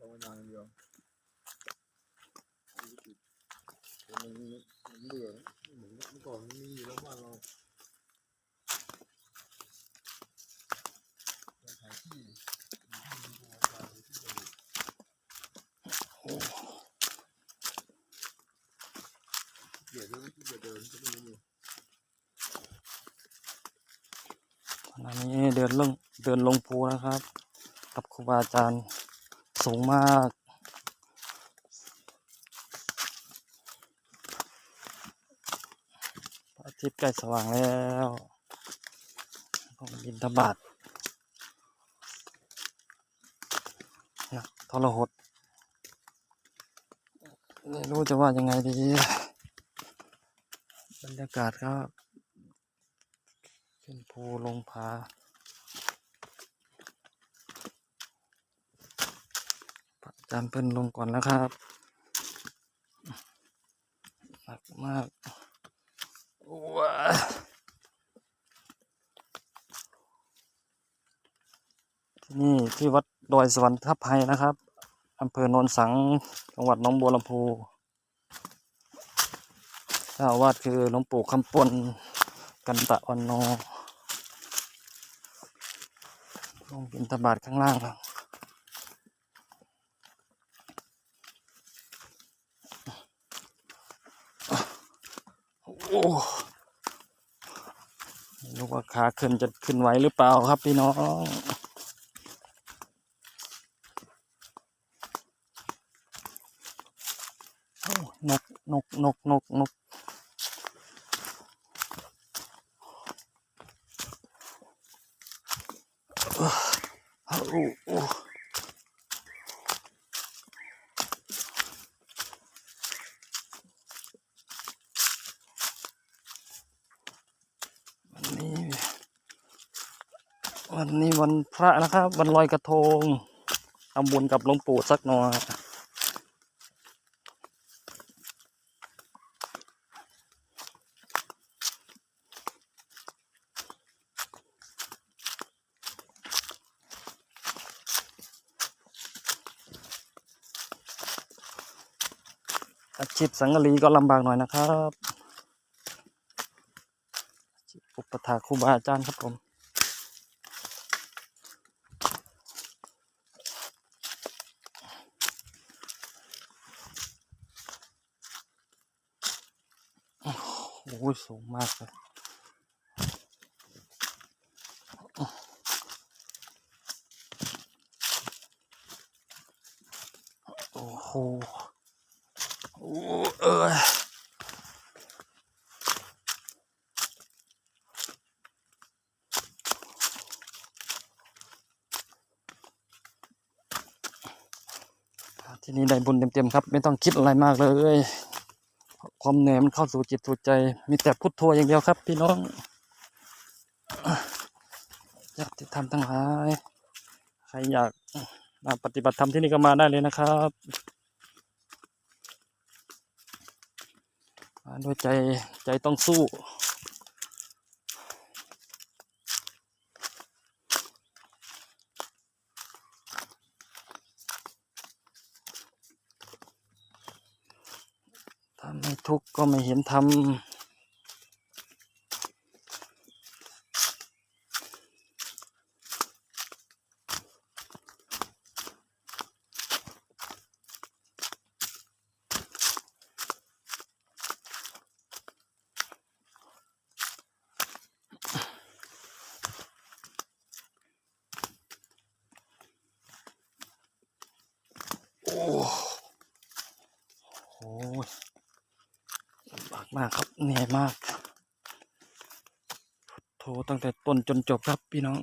ภาวนาอย่างเดียวมันมันเบื่อเหมือนเมื่อก่อนมันมีอยู่แล้วบ้านเราเราขายที่เดี๋ยวเดินเดี๋ยวเดินก็ไม่รู้อันนี้เดินลงเดินลงภูนะครับ กับครูบาอาจารย์ สูงมาก พระอาทิตย์ใกล้สว่างแล้วต้องบินทบาทนะทรหดไม่รู้จะว่ายังไงดี บรรยากาศครับขึ้นภูลงผาพระอา จารย์เพิ่นลงก่อนแล้วครับหนักมากว้าที่นี่ที่วัดดอยสวรรค์ทับไฮนะครับอำเภอโนนสังจังหวัดหน้องบัวลำพูเจ้าอาวาสคือหลวงปู่คำปนกันตะวันโนลงบินตบาทข้างล่างครับ โอ้ไม่รู้ว่าขาขึ้นจะขึ้นไหวหรือเปล่าครับพี่น้องนกนกนกนกนกโอ้โอ้ วันนี้วันพระนะครับ วันลอยกระทงทำบุญกับหลวงปู่สักหน่อยอาชีพสังกะรีก็ลำบากหน่อยนะครับอุปถาครูบาอาจารย์ครับผม โอ้ย สูงมากเลยโอ้โหโอ้เออที่นี่ได้บุญเต็มๆครับ ไม่ต้องคิดอะไรมากเลย ความเหนื่อยมันเข้าสู่จิตสู่ใจ มีแต่พุทโธอย่างเดียวครับ พี่น้องอยากติดทำทั้งหลายใครอยากมาปฏิบัติธรรมที่นี่ก็มาได้เลยนะครับมาด้วยใจใจต้องสู้ ถ้าไม่ ทุกข์ก็ไม่เห็นธรรมโอ้โหลำบากมากครับเหนื่อยมาก ตั้งแต่ต้นจนจบครับพี่น้อง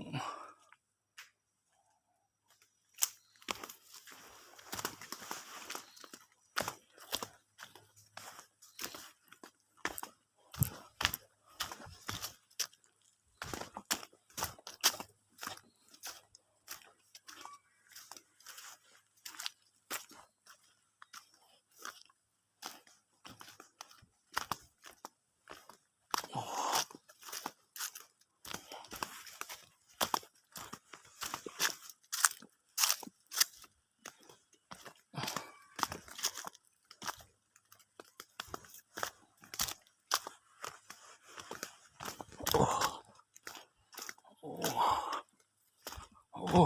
โอ้โอ้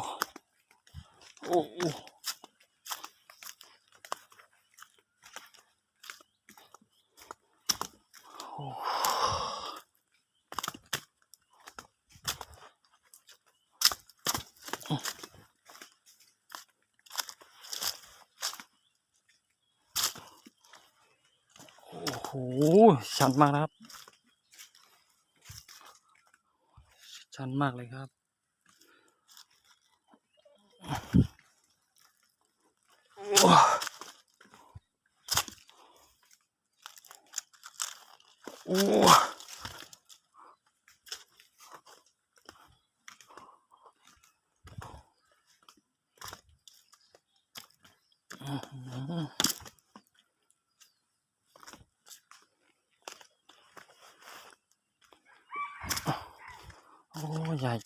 โอ้โอ้ โหชันมากนะครับ ชันมากเลยครับ โอ้โห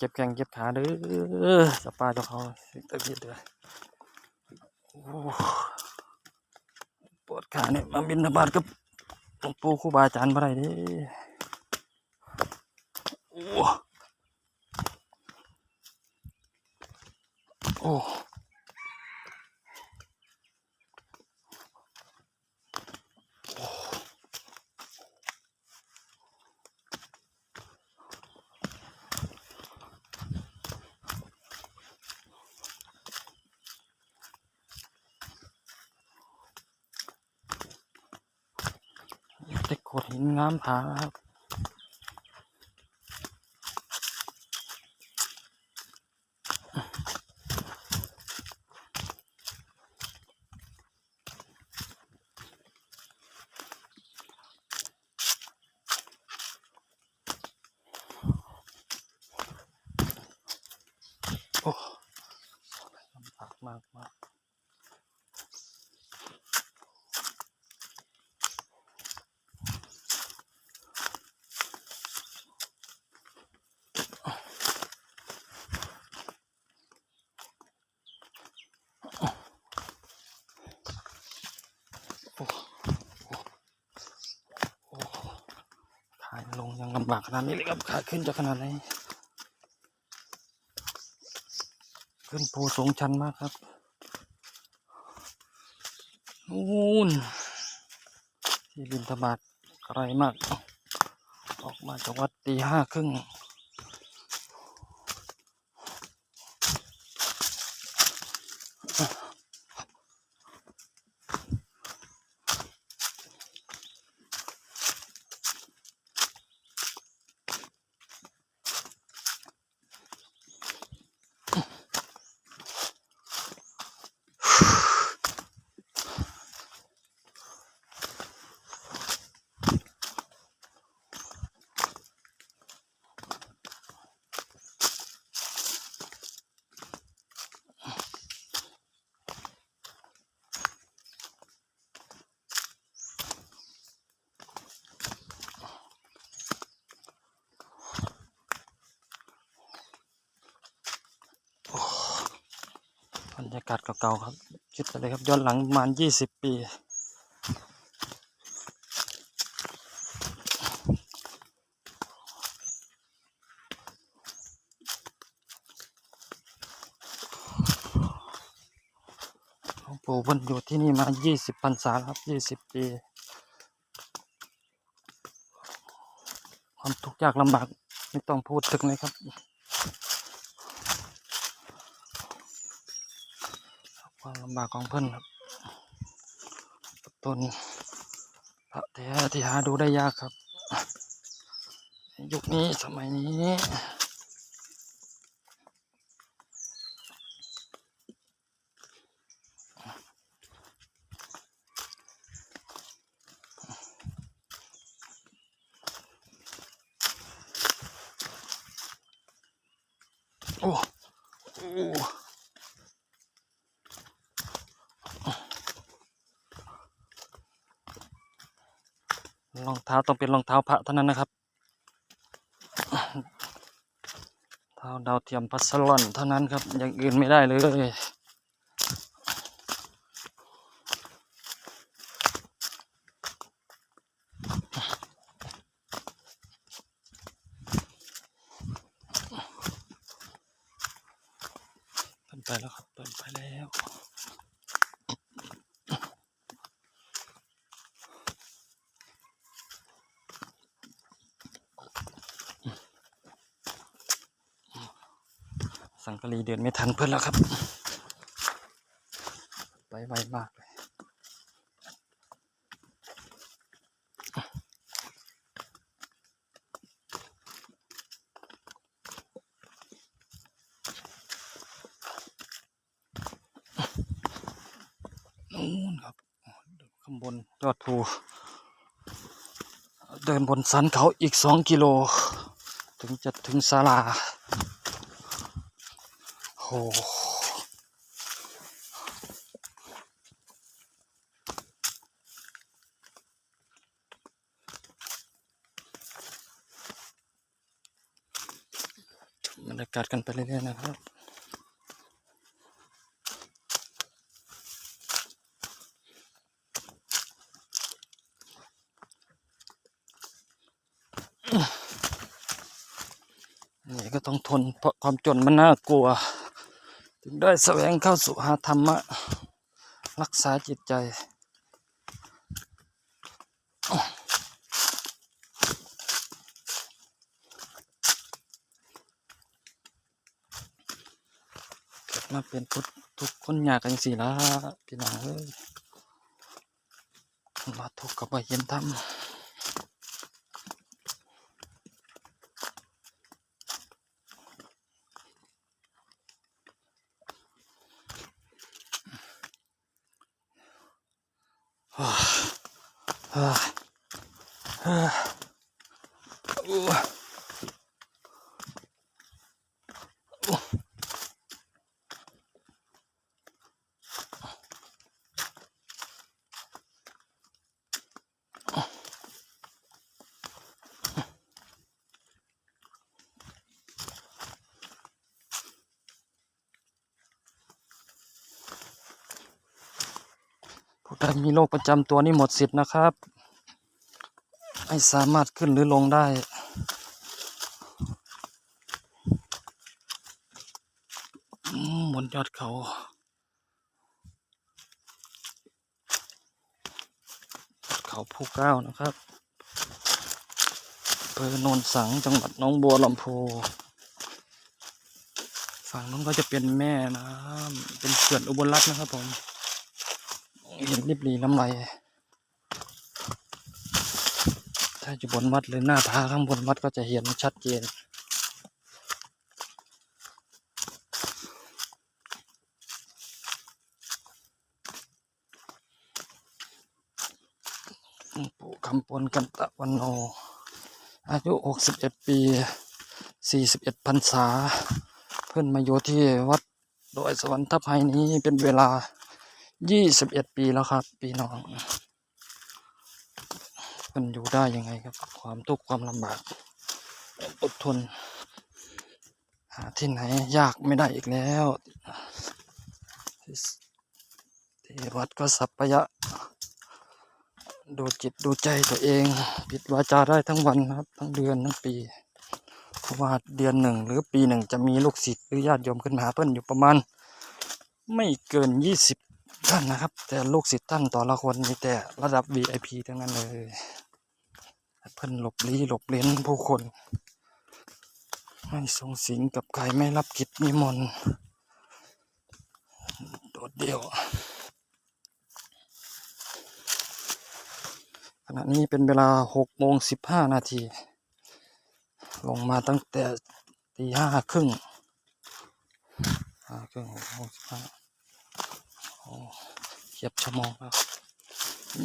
เจ็บแข้งเจ็บขาเด้อสปาเจ้าเขาสิตะกี้เด้อปวดขาเนี่ยมาบินบาดกับหลวงปู่ครูบาอาจารย์บ่ได้เด้โอ้โอ้เด็กโขดหินงามผาครับ โอ้ลำบากมากมากขาล งยังลำบากขนาดนี้เลยครับขาขึ้นจะขนาดไหนขึ้นภูสูงชันมากครับนู่นที่บินธบาตไกลมาก ออกมาจากวัดตีห้าครึ่งบร ยากาศเก่าๆครับคิดไปเลยครับย้อนหลังประมาณยี่สิบปี หลวงปู่เพิ่นอยู่ที่นี่มายี่สิบพรรษาครับยี่สิบปี ความทุกข์ยากลำบากไม่ต้องพูดถึงเลยครับ ความลำบากของเพื่อนครับตนพระเท้ที่หาดูได้ยากครับ ยุคนี้สมัยนี้ โอ้โอ้ รองเท้าต้องเป็นรองเท้าพระเท่านั้นนะครับ เท้าดาวเทียมพัสลอนเท่านั้นครับอย่างอื่นไม่ได้เลย ครับเปิดไปแล้ว สังกะรีเดินไม่ทันเพื่อนแล้วครับ ไปไวมากเลยนู่นครับข้างบนยอดภูเดินบนสันเขาอีกสองกิโล ถึงจะถึงศาลา บรรยากาศกันไปเรื่อยๆนะครับนี่ก็ต้องทนเพราะความจนมันน่ากลัว ถึงได้แสวงเข้าสู่หาธรรมะ รักษาจิตใจ มาเป็นพุทธทุกคนอยากกันสิละพี่น้องเอ้ยมาทุกข์กับว่าเย็นทำ อ่าอ่า มีโรคประจำตัวนี่หมดสิทธิ์นะครับ ไม่สามารถขึ้นหรือลงได้อืมบนยอดเขาเขาภูเก้านะครับอำเภอโนนสังจังหวัดน้องบัวลำพูฝั่งนู้นก็จะเป็นแม่น้ำเป็นเขื่อนอุบลรัตน์นะครับผม ริบหรีลำไรถ้าอยู่บนวัดหรือหน้าผาข้างบนวัดก็จะเห็นชัดเจนปู่คำปนกันตะวันโน อายุ 61 ปี 41พรรษา เพื่อนมาอยู่ที่วัดโดยสวรรค์ทับไฮนี้เป็นเวลา 21ปีแล้วครับพี่น้องเพื่อนอยู่ได้ยังไงครับ ความทุกข์ความลำบากอดทน หาที่ไหนยากไม่ได้อีกแล้วที่วัดก็สัพพยะ ดูจิตดูใจตัวเอง ปิดวาจาได้ทั้งวันนะครับ ทั้งเดือนทั้งปีเพราะว่าเดือนหนึ่งหรือปีหนึ่งจะมีลูกศิษย์หรือญาติโยมขึ้นมาหาเพื่อนอยู่ประมาณ ไม่เกินยี่สิบ ท่านนะครับ แต่ลูกศิษย์ท่านต่อละคนมีแต่ระดับ VIP ทั้งนั้นเลยเพื่นหลบลี้หลบเล้นผู้คน ไม่ส่งสิงกับใครไม่รับกิจนิมนต์โดดเดี่ยว ขณะนี้เป็นเวลาหกโมงสิบห้านาที ลงมาตั้งแต่ตีห้าครึ่งห้าครึ่งหกโมงสิบห้า เหยียบชั่วโมงแล้ว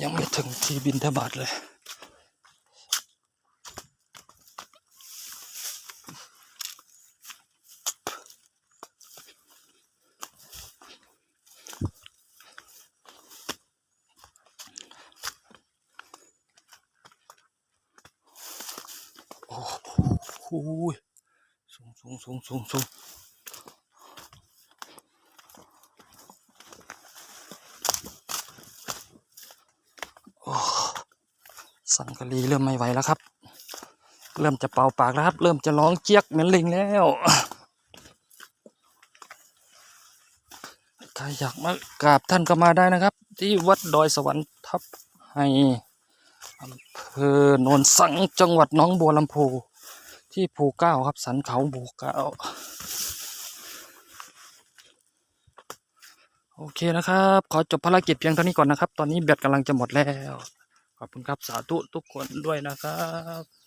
ยังไม่ถึงที่บินทบาทเลย โอ้โหสูงสูงสูงสูงสูง สังกะรีเริ่มไม่ไหวแล้วครับ เริ่มจะเป่าปากแล้วครับ เริ่มจะร้องเจี๊ยกเหมือนลิงแล้วใครอยากมากราบท่านก็มาได้นะครับ ที่วัดดอยสวรรค์ทับให้อำเภอโนนสังจังหวัดน้องบัวลำพูที่ภูเก้าครับสันเขาภูเก้าโอเคนะครับ ขอจบภารกิจเพียงเท่านี้ก่อนนะครับ ตอนนี้แบตกำลังจะหมดแล้ว ขอบคุณครับสาธุทุกคนด้วยนะครับ